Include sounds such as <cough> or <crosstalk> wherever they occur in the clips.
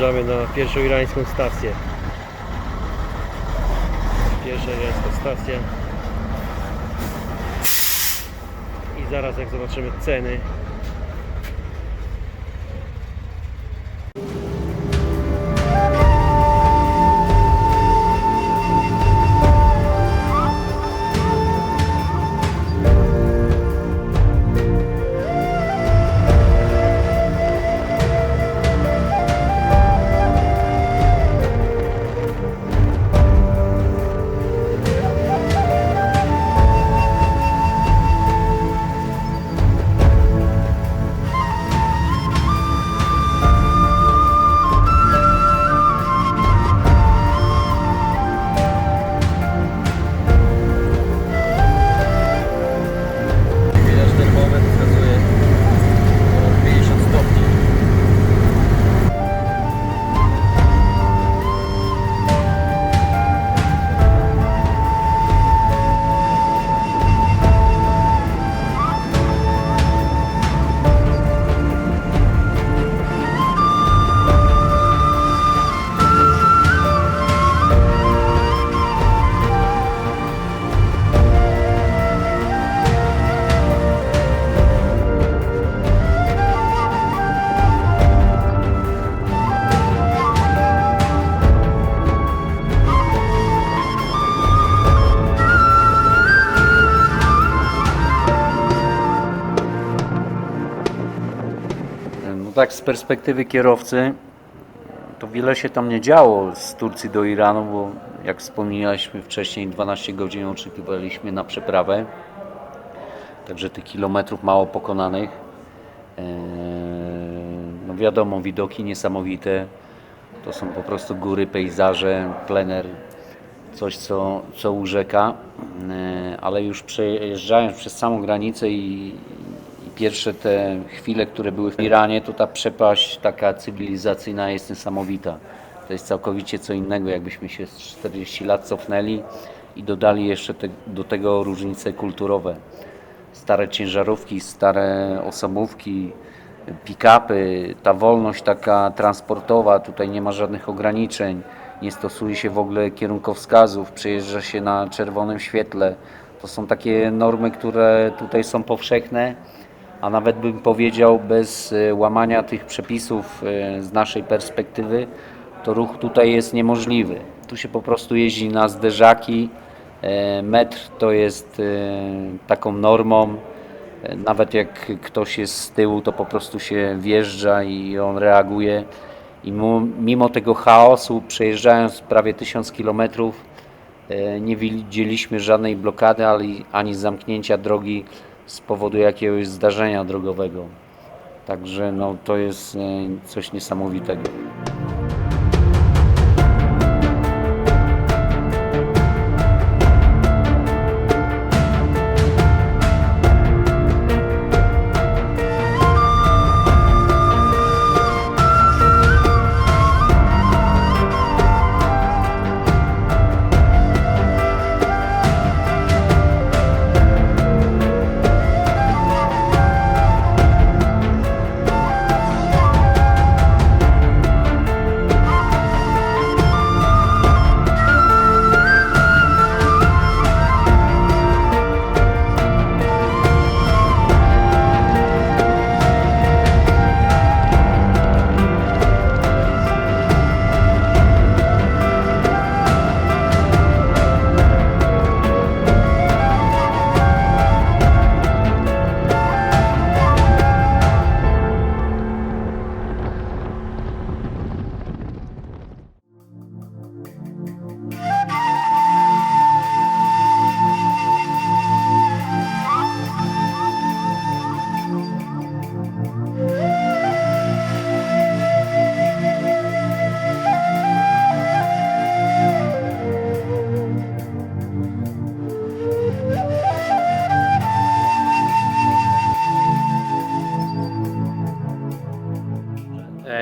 Wjeżdżamy na pierwszą irańską stację. Pierwsza irańska stacja. I zaraz jak zobaczymy ceny. Tak z perspektywy kierowcy to wiele się tam nie działo z Turcji do Iranu, bo jak wspomnieliśmy wcześniej 12 godzin oczekiwaliśmy na przeprawę. Także tych kilometrów mało pokonanych. Eee, No wiadomo, widoki niesamowite. To są po prostu góry, pejzaże, plener, coś co, co urzeka. Eee, Ale już przejeżdżając przez samą granicę i pierwsze te chwile, które były w Iranie, to ta przepaść taka cywilizacyjna jest niesamowita. To jest całkowicie co innego, jakbyśmy się z 40 lat cofnęli i dodali jeszcze te, do tego różnice kulturowe. Stare ciężarówki, stare osobówki, pick-upy, ta wolność taka transportowa, tutaj nie ma żadnych ograniczeń, nie stosuje się w ogóle kierunkowskazów, przejeżdża się na czerwonym świetle. To są takie normy, które tutaj są powszechne, a nawet bym powiedział bez e, łamania tych przepisów e, z naszej perspektywy, to ruch tutaj jest niemożliwy. Tu się po prostu jeździ na zderzaki, E, Metr to jest taką normą. Nawet jak ktoś jest z tyłu, to po prostu się wjeżdża i on reaguje. I mimo tego chaosu, przejeżdżając prawie 1000 km, nie widzieliśmy żadnej blokady ani zamknięcia drogi z powodu jakiegoś zdarzenia drogowego. Także no, to jest e, coś niesamowitego.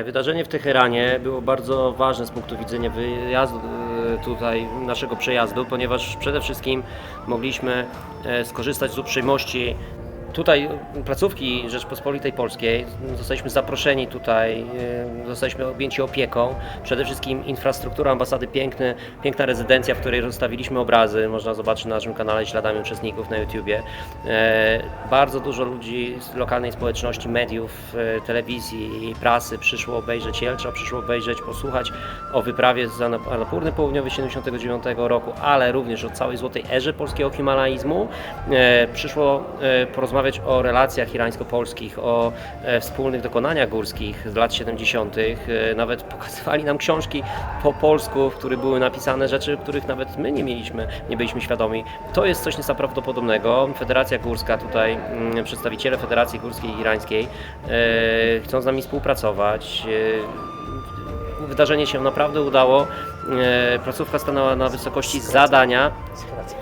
Wydarzenie w Teheranie było bardzo ważne z punktu widzenia wyjazdu e, tutaj naszego przejazdu, ponieważ przede wszystkim mogliśmy e, skorzystać z uprzejmości tutaj placówki Rzeczpospolitej Polskiej zostaliśmy zaproszeni tutaj, e, zostaliśmy objęci opieką. Przede wszystkim infrastruktura ambasady piękny, piękna rezydencja, w której rozstawiliśmy obrazy. Można zobaczyć na naszym kanale śladami uczestników na YouTubie. E, Bardzo dużo ludzi z lokalnej społeczności, mediów, e, telewizji i prasy przyszło obejrzeć Jelcza, przyszło obejrzeć, posłuchać o wyprawie z Annap- Annapurny Południowej 79 roku, ale również o całej złotej erze polskiego himalaizmu. E, Przyszło e, porozmawiać o relacjach irańsko-polskich, o e, wspólnych dokonaniach górskich z lat 70. E, Nawet <laughs> pokazywali nam książki po polsku, w których były napisane rzeczy, których nawet my nie mieliśmy, nie byliśmy świadomi. To jest coś nieprawdopodobnego. Federacja Górska tutaj, mm, przedstawiciele Federacji Górskiej Irańskiej e, chcą z nami współpracować. E, Wydarzenie się naprawdę udało. E, Placówka stanęła na wysokości zadania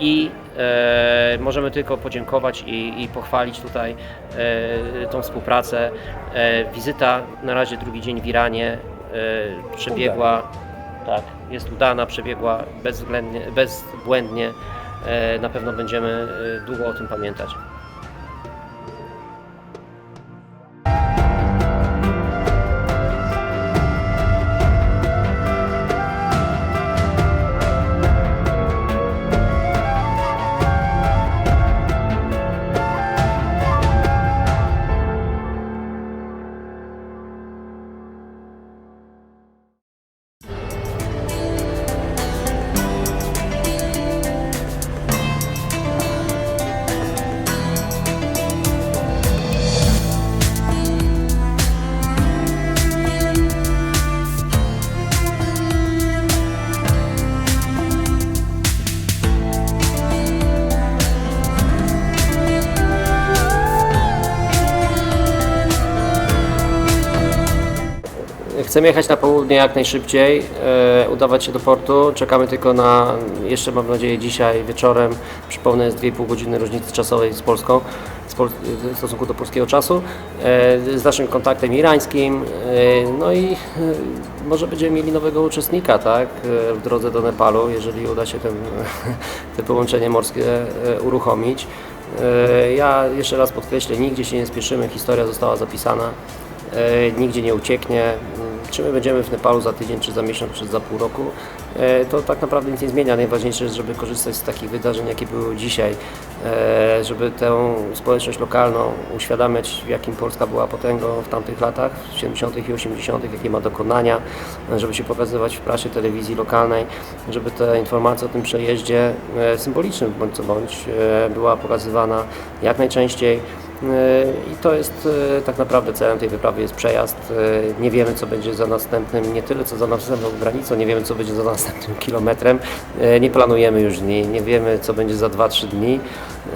i e, możemy tylko podziękować i, i pochwalić tutaj e, tą współpracę. Wizyta na razie drugi dzień w Iranie przebiegła, tak, jest udana, przebiegła bezwzględnie, bezbłędnie. Na pewno będziemy długo o tym pamiętać. Chcemy jechać na południe jak najszybciej, e, udawać się do portu. Czekamy tylko na, jeszcze mam nadzieję dzisiaj wieczorem, przypomnę jest 2,5 godziny różnicy czasowej z Polską, z Pol- w stosunku do polskiego czasu, e, z naszym kontaktem irańskim. E, no i e, może będziemy mieli nowego uczestnika tak, e, w drodze do Nepalu, jeżeli uda się ten, <laughs> te połączenie morskie e, uruchomić. E, Ja jeszcze raz podkreślę, nigdzie się nie spieszymy, historia została zapisana e, nigdzie nie ucieknie. Czy my będziemy w Nepalu za tydzień, czy za miesiąc, czy za pół roku, e, to tak naprawdę nic nie zmienia. Najważniejsze jest, żeby korzystać z takich wydarzeń, jakie były dzisiaj, e, żeby tę społeczność lokalną uświadamiać, jakim Polska była potęgą w tamtych latach, w 70. i 80., jakie ma dokonania, żeby się pokazywać w prasie, telewizji lokalnej, żeby te informacje o tym przejeździe e, symbolicznym bądź co bądź była pokazywana jak najczęściej. I to jest e, tak naprawdę celem tej wyprawy jest przejazd. E, Nie wiemy co będzie za następnym, nie tyle co za następną granicą, nie wiemy co będzie za następnym <laughs> kilometrem. E, Nie planujemy już dni, nie wiemy co będzie za 2-3 dni.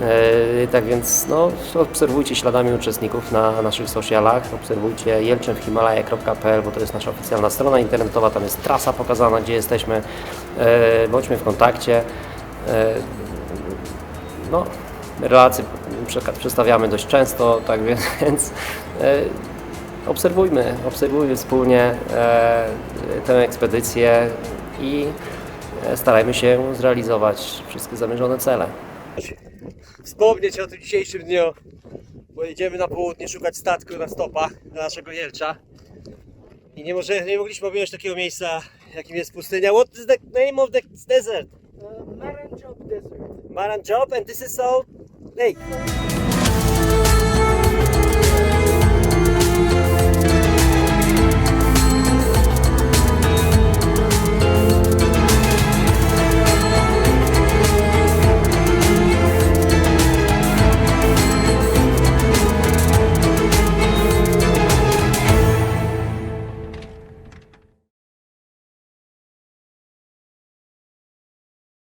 E, Tak więc no, obserwujcie śladami uczestników na naszych socialach, obserwujcie jelczewhimalaja.pl, bo to jest nasza oficjalna strona internetowa, tam jest trasa pokazana, gdzie jesteśmy. E, Bądźmy w kontakcie. E, no, relacje przedstawiamy dość często, tak więc, <laughs> więc e, obserwujmy, obserwujmy wspólnie e, tę ekspedycję i e, starajmy się zrealizować wszystkie zamierzone cele. wspomnieć o tym dzisiejszym dniu. Pojedziemy na południe szukać statku na stopach dla naszego Jelcza. I nie, może, nie mogliśmy objąć takiego miejsca, jakim jest pustynia. What is the name of the desert? Uh, Maranjab Desert. Maranjab and this is Salt নেই।